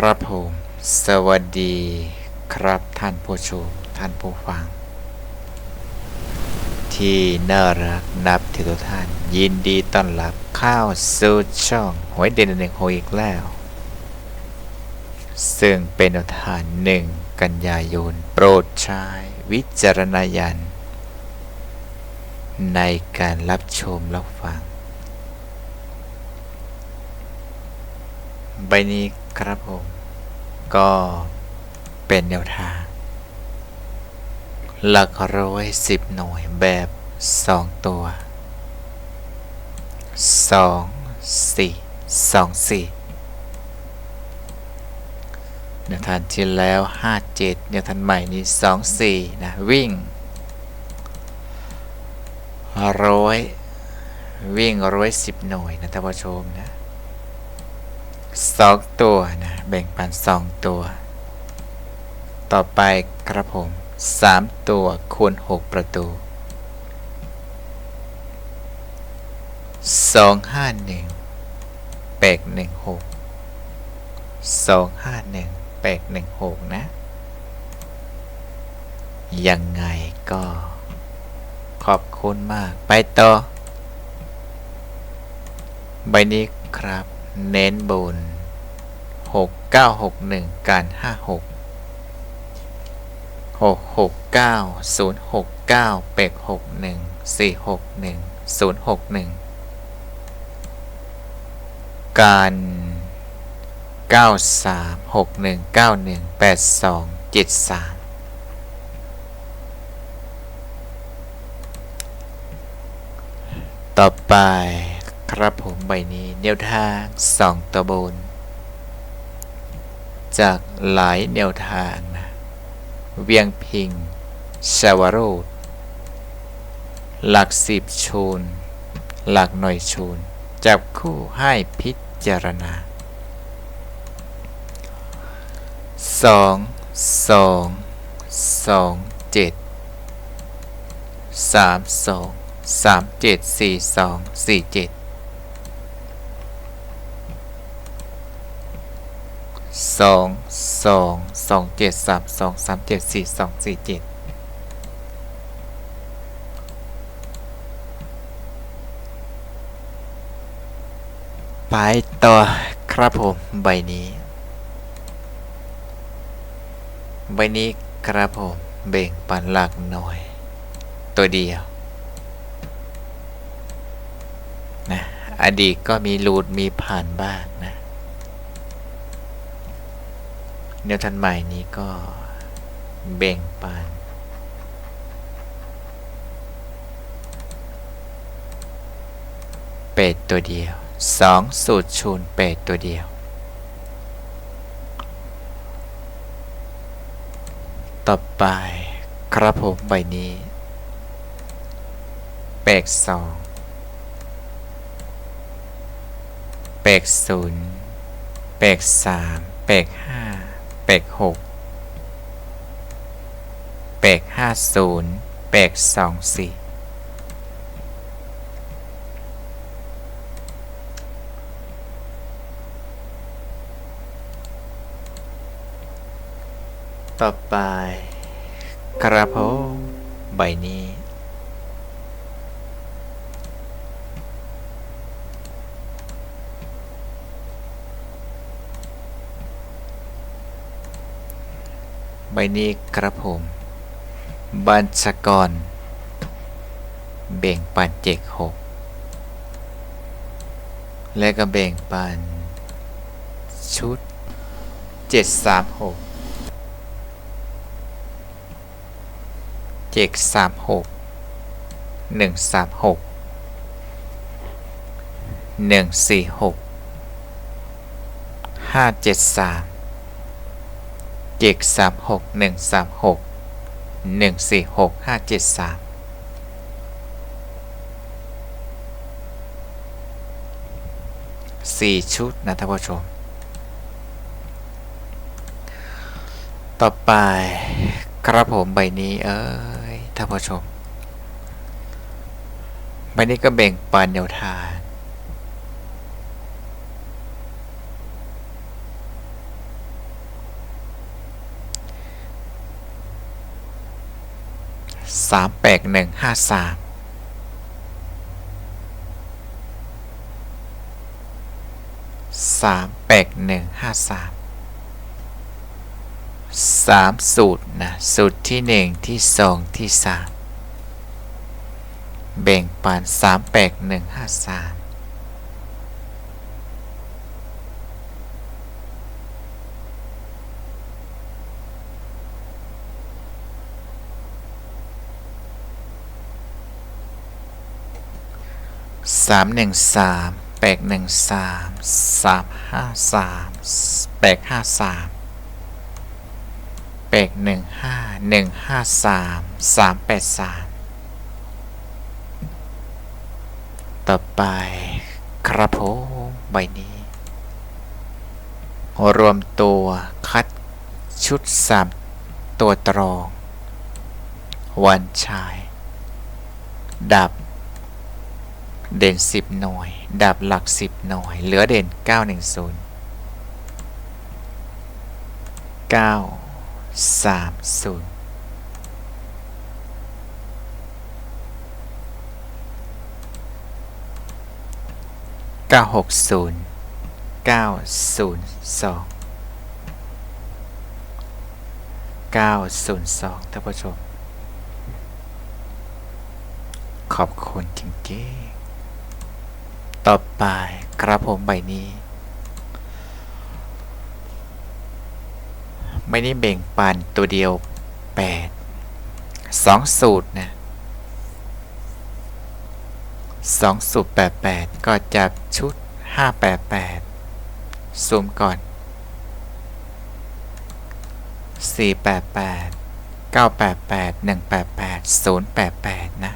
ครับผม สวัสดีครับท่านผู้ชมท่านผู้ฟัง ที่น่ารักนับถือทุกท่าน ยินดีต้อนรับเข้าสู่ช่องหวยเด่นหนึ่งโฮอีกแล้ว ซึ่งเป็นแนวทานหนึ่งกันยายน โปรดใช้วิจารณญาณในการรับชมรับฟัง ใบนี้ ครับผม ก็เป็นแนวทาง หลักร้อยสิบหน่วยแบบสองตัวสองสี่สองสี่แนวทางที่แล้วห้าเจ็ดแนวทางใหม่นี้สองสี่นะ วิ่งร้อยวิ่งร้อยสิบหน่วยนะท่านผู้ชมนะ สองตัวนะแบ่งปันสองตัว ต่อไปครับผมสามตัวคูณหกประตูสองห้าหนึ่งแปกหนึ่งหกสองห้าหนึ่งแปกหนึ่งหกนะ ยังไงก็ขอบคุณมาก ไปต่อ ใบนี้ครับ เน้นบน 6961 การ 56 669 069เป็ก61 461 061 การ 93 61 91 82 73ต่อไป ครับผมใบนี้แนวทางสองตัวบน จากหลายแนวทางนะเวียงพิงชาวโรดหลักสิบชูนหลักหน่วยชูนจับคู่ให้พิจารณาสองสองสองเจ็ดสามสองสามเจ็ดสี่สองสี่เจ็ด สองสองสองเจ็ดสามสองสามเจ็ดสี่สองสี่เจ็ดไปต่อครับผมใบนี้ ใบนี้ครับผมเบ่งปันหลักหน่อย ตัวเดียวนะอดีตก็มีรูดมีผ่านบ้างนะ แนวทันใหม่นี้ก็เบ่งปานเป็ดตัวเดียวสองสูตรชูนเป็ดตัวเดียว ต่อไปครับผมใบนี้ เป็กสองเป็กศูนย์เป็กสามเป็กห้า เป็กหกเป็กห้าศูนย์เป็กสองสี่ต่อไปกระผมใบนี้ ใบนี้กระผม บัญชกรเบ่งปันเจกหกและก็เบ่งปัน ชุดเจ็ดสามหกเจ็ดสามหกหนึ่งสามหกหนึ่งสี่หกห้าเจ็ดสามเจ็ดสามหกหนึ่งสามหกหนึ่งสี่หกห้าเจ็ดสามสี่ชุดนะท่านผู้ชม ต่อไปครับผมใบนี้เอ้ยท่านผู้ชมใบนี้ก็แบ่งปันแนวทาง 38153สามแปดหนึ่งห้าสามสามสูตรนะสูตรที่หนึ่งที่สองที่สามแบ่งปันสามแปดหนึ่งห้าสาม สามหนึ่งสามแปดหนึ่งสามสามห้าสามแปดห้าสามแปดหนึ่งห้าหนึ่งห้าสามสามแปดสามต่อไปครับผมใบนี้ รวมตัวคัดชุดสามตัวตรอง วันชาย ดับ เด่น 10 หน่อยดับหลัก 10 หน่อยเหลือเด่น 9 1 0 9 3 0เก้าหกศูนย์เก้าศูนย์สองเก้าศูนย์สองท่านผู้ชม ขอบคุณจริงๆ ต่อไปกระผมใบนี้ไม่ได้เบ่งปันตัวเดียว 8 2 สูตรนะ2สูตร 88 ก็จะชุด 588 ซูมก่อน 488 988 188 088 นะ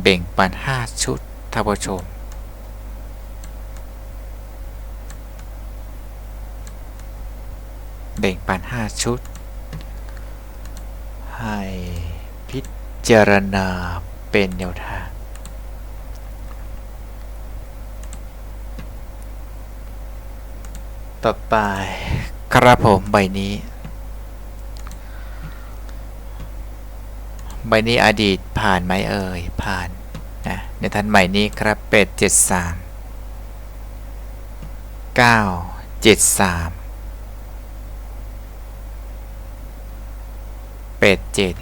เบ่งปัน 5 ชุด ท่านผู้ชมเบ่งปัน 5 ชุด ให้พิจารณาเป็นแนวทาง ต่อไปครับผมใบนี้ ใบนี้อดีตผ่านไหมเอ่ย ผ่าน ในทันใหม่นี้ครับเป็ดเจ็ดสามเก้าเจ็ดสามเป็ดเจ็ด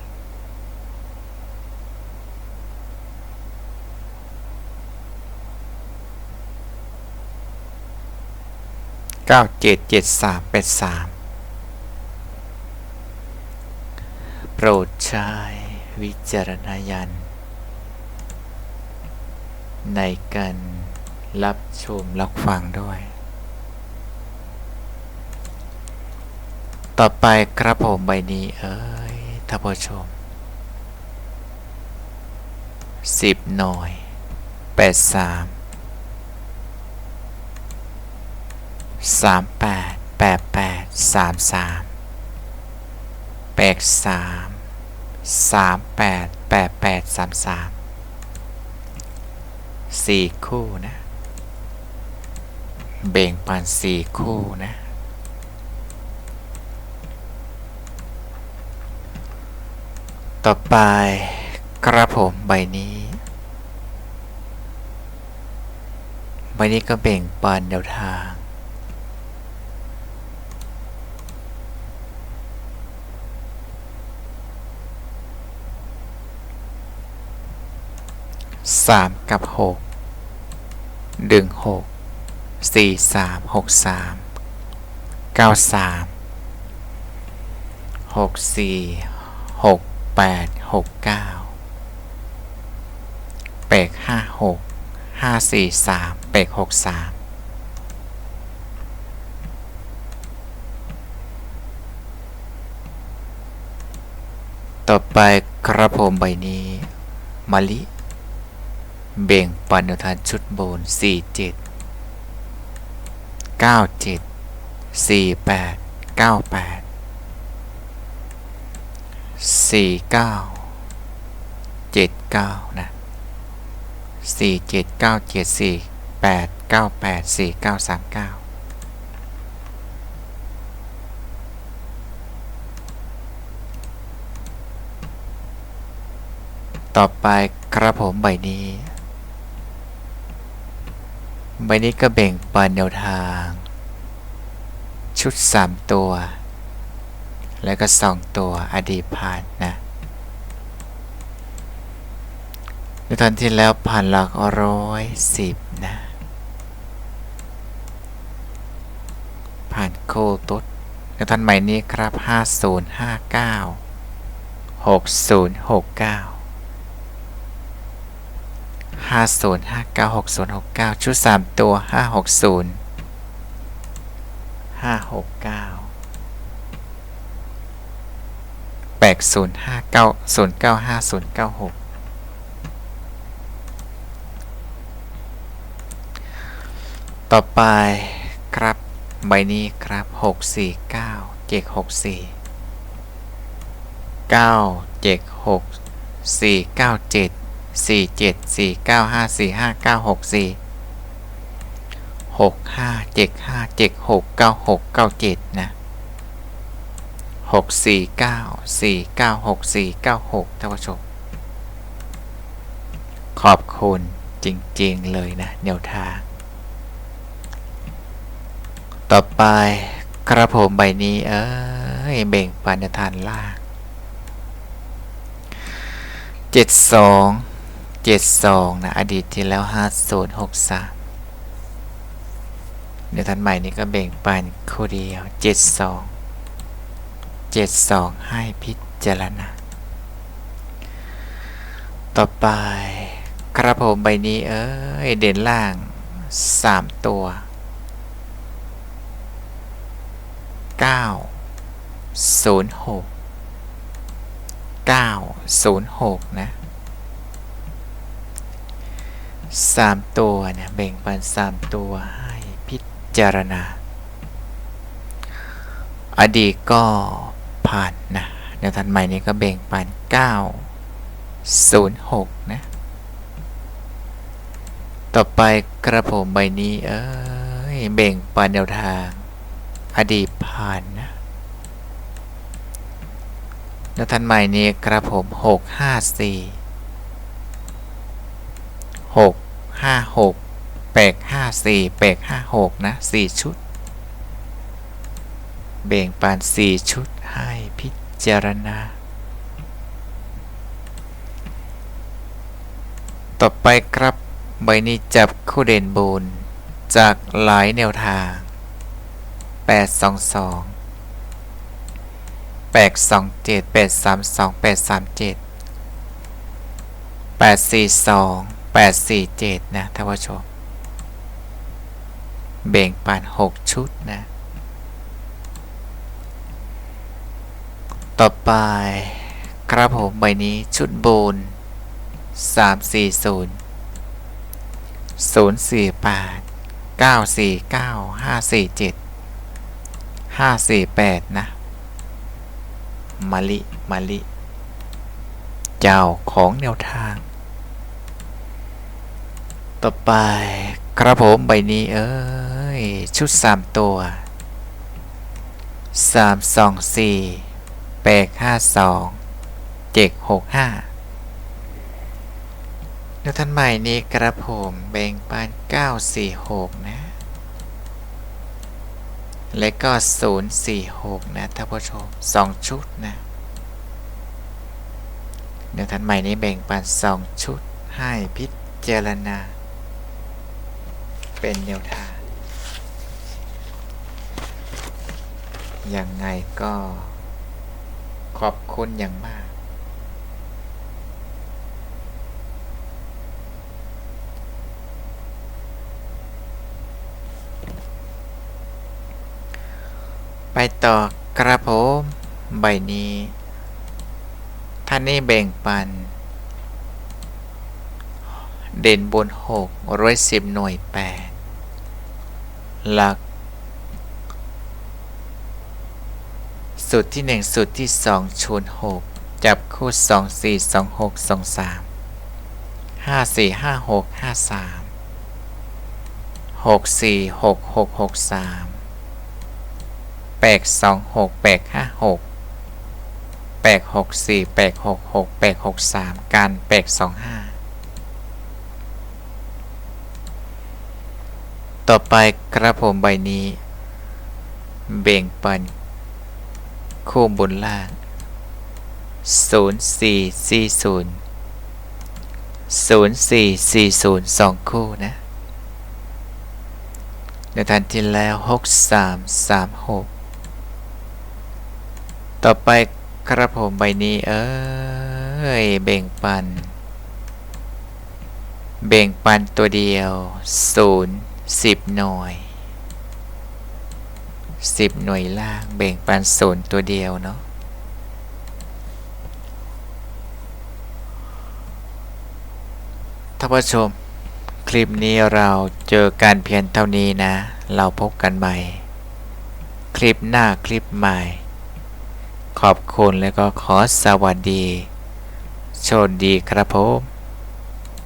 เก้าเจ็ดเจ็ดสามเป็ดสามโปรดใช้วิจารณญาณ ในการรับชมรับฟังด้วย ต่อไปครับผมใบนี้เอ้ยท่านผู้ชม 10 หน่อย83 38 88 33 83 38 88 33 สี่คู่นะเบ่งปันสี่คู่นะต่อไปกระผมใบนี้ ใบนี้ก็เบ่งปันแนวทางสามกับหก ดึงหกสี่สามหกสามเก้าสามหกสี่หกแปดหกเก้าเปกห้าหกห้าสี่สามเปกหกสามต่อไปกระผมใบนี้มะลิ เบ่งปันแนวทางชุดโบนสี่เจ็ดเก้าเจ็ดสี่แปดเก้าแปดสี่เก้าเจ็ดเก้านะสี่เจ็ดเก้าเจ็ดสี่แปดเก้าแปดสี่เก้าสามเก้าต่อไปกระผมใบนี้ ใบนี้ก็แบ่งปันแนวทาง ชุด 3 ตัว แล้วก็ 2 ตัวอดีตผ่านนะในตอนที่แล้วผ่านหลักร้อยสิบนะ ผ่านโคตุดในตอนใหม่นี้ครับ 5059 6069 50596069 ชุด 3 ตัว 560 569 8059 095096ต่อไปครับ ใบนี้ครับ 649 เจ็ก64 9เจ็ก6 4 9 7 4 7 4 9 5 4 5 9 6 4 6 5 7 5 7 6 9 6 9 7นะ6 4 9 4 9 6 4 9 6ท่านผู้ชม ขอบคุณจริงๆเลยนะแนวทาง ต่อไปกระผมใบนี้ เอ้ยเบ่งปันทานล่างเจ็ดสอง เจ็ดสองนะ อดีตที่แล้วห้าศูนย์หกสามในทันใหม่นี้ก็เบ่งปันคู่เดียวเจ็ดสองเจ็ดสองให้พิจารณา ต่อไปกระผมใบนี้เอ้ย เด่นล่างสามตัวเก้าศูนย์หกเก้าศูนย์หกนะ สามตัวเนี่ยแบ่งปันสามตัวให้พิจารณา อดีตก็ผ่านนะเดี๋ยวทันใหม่นี้ก็แบ่งปันเก้าศูนย์หกนะ ต่อไปกระผมใบนี้เอ้ยแบ่งปันแนวทาง อดีตผ่านนะแล้วทันใหม่นี้กระผมหกห้าสี่ หกห้าหกแปดห้าสี่แปดห้าหกนะสี่ชุดเบ่งปานสี่ชุดให้พิจารณา ต่อไปครับ ใบนี้จับคู่เด่นบนจากหลายแนวทาง 8 2 2 8 2 847 นะท่านผู้ชมเบ่งปาน6 ชุดนะ ต่อไปครับผมใบนี้ชุดบูน3 4 0 0 4 8 9 4 9 5 4 7 5 4 8 นะ มาลิ มาลิ เจ้าของแนวทาง ต่อไปกระผมใบนี้เอ้ย ชุด 3 ตัว 3 2 4 8 5 2 7 6 5แล้วท่านใหม่นี้กระผมแบ่งปัน946 นะ และก็ 046 นะท่านผู้ชม 2 ชุดนะเดี๋ยวท่านใหม่นี้แบ่งปัน 2 ชุดให้พิจารณา เป็นแนวทาง ยังไงก็ขอบคุณอย่างมาก ไปต่อกระผมใบนี้ ท่านนี้แบ่งปัน เด่นบนหกร้อยสิบหน่วยแปด หลัก สูตรที่ 1 สูตรที่2ชูน6จับคู่ 2 4 2 6 2 3 5 4 5 6 5 3 6 4 6 6 6 3 8 2 6 8 5 6 8 6 4 8 6 6 8 6 3 กัน 8 2 5 ต่อไปกระผมใบนี้ เบ่งปัน คู่บนล่างศูนย์สี่สี่ศูนย์ศูนย์สี่สี่ศูนย์สองคู่นะในทันที่แล้วหกสามสามหกต่อไปกระผมใบนี้ เอ้ย เบ่งปัน เบ่งปันตัวเดียวศู นย์สิบหน่วยสิบหน่วยล่างเบ่งปันศูนย์ตัวเดียวเนาะท่านผู้ชม คลิปนี้เราเจอกันเพียงเท่านี้นะ เราพบกันใหม่ คลิปหน้าคลิปใหม่ ขอบคุณและก็ขอสวัสดี โชคดีครับผม